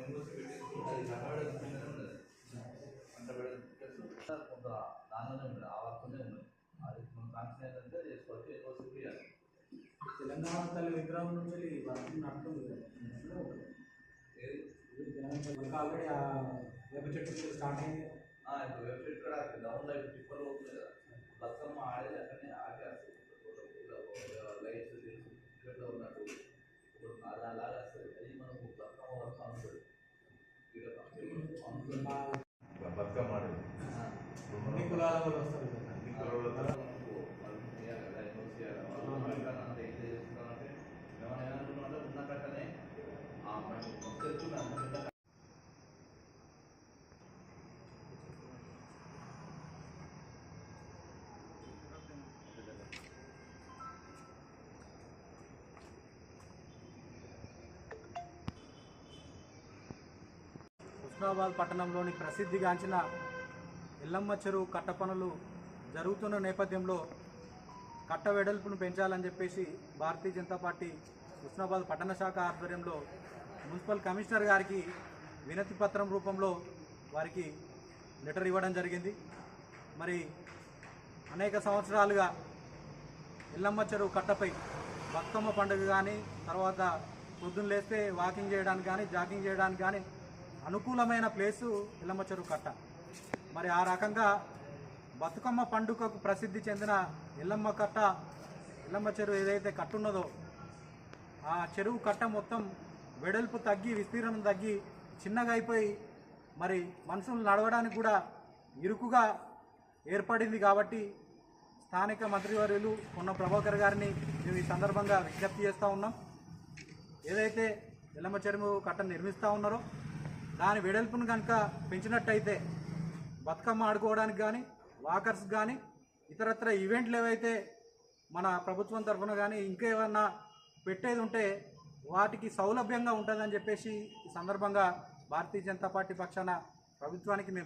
NOC పెట్టేసి అది నలభై ఉన్నది అంత కొంత దానిలోనే ఉన్నది ఆ వర్క్నే ఉన్నది అది మనం కాన్సన్ అంటే చేసుకోవచ్చు ఎన్ఓసి ఇవ్వాలి తెలంగాణ తల్లి విగ్రహం నుంచి వెళ్ళి వర్క్ నడుతుంది తెలంగాణ ఆల్రెడీ ఆ వేప చెట్టు స్టార్ట్ అయింది వేప చెట్టు కూడా డౌన్ లైఫ్ టిప్పర్ అవుతుంది కదా. బతుకమ్మ ఆడేది అక్కడనే ఆగే లైట్స్ ఇట్లా ఉన్నట్టు ఇప్పుడు అలాగా కులాల వాళ్ళు వస్తారు కదా. అన్ని కులాల వాళ్ళు హుస్నాబాద్ పట్టణంలోని ప్రసిద్ధిగాంచిన ఎల్లమ్మ చెరువు కట్ట పనులు జరుగుతున్న నేపథ్యంలో కట్ట వెడల్పును పెంచాలని చెప్పేసి భారతీయ జనతా పార్టీ హుస్నాబాద్ పట్టణ శాఖ ఆధ్వర్యంలో మున్సిపల్ కమిషనర్ గారికి వినతి పత్రం రూపంలో వారికి లెటర్ ఇవ్వడం జరిగింది. మరి అనేక సంవత్సరాలుగా ఎల్లమ్మ చెరువు కట్టపై బతుకమ్మ పండుగ కానీ తర్వాత పొద్దున్న లేస్తే వాకింగ్ చేయడానికి కానీ జాగింగ్ చేయడానికి కానీ అనుకూలమైన ప్లేసు ఎల్లమ్మ చెరువు కట్ట. మరి ఆ రకంగా బతుకమ్మ పండుగకు ప్రసిద్ధి చెందిన ఎల్లమ్మ కట్ట ఎల్లమ్మ చెరువు ఏదైతే కట్ట ఉన్నదో ఆ చెరువు కట్ట మొత్తం వెడల్పు తగ్గి విస్తీర్ణం తగ్గి చిన్నగా అయిపోయి మరి మనుషులు నడవడానికి కూడా ఇరుకుగా ఏర్పడింది కాబట్టి స్థానిక మంత్రివర్యులు ఉన్న ప్రభాకర్ గారిని మేము ఈ సందర్భంగా విజ్ఞప్తి చేస్తూ ఉన్నాం. ఏదైతే ఎల్లమ్మ చెరువు కట్ట నిర్మిస్తూ ఉన్నారో దాని వెడల్పును కనుక పెంచినట్టయితే బతుకమ్మ ఆడుకోవడానికి కానీ వాకర్స్ కానీ ఇతరత్ర ఈవెంట్లు ఏవైతే మన ప్రభుత్వం తరఫున కానీ ఇంకేమన్నా పెట్టేది ఉంటే వాటికి సౌలభ్యంగా ఉంటుందని చెప్పేసి ఈ సందర్భంగా భారతీయ జనతా పార్టీ పక్షాన ప్రభుత్వానికి మేము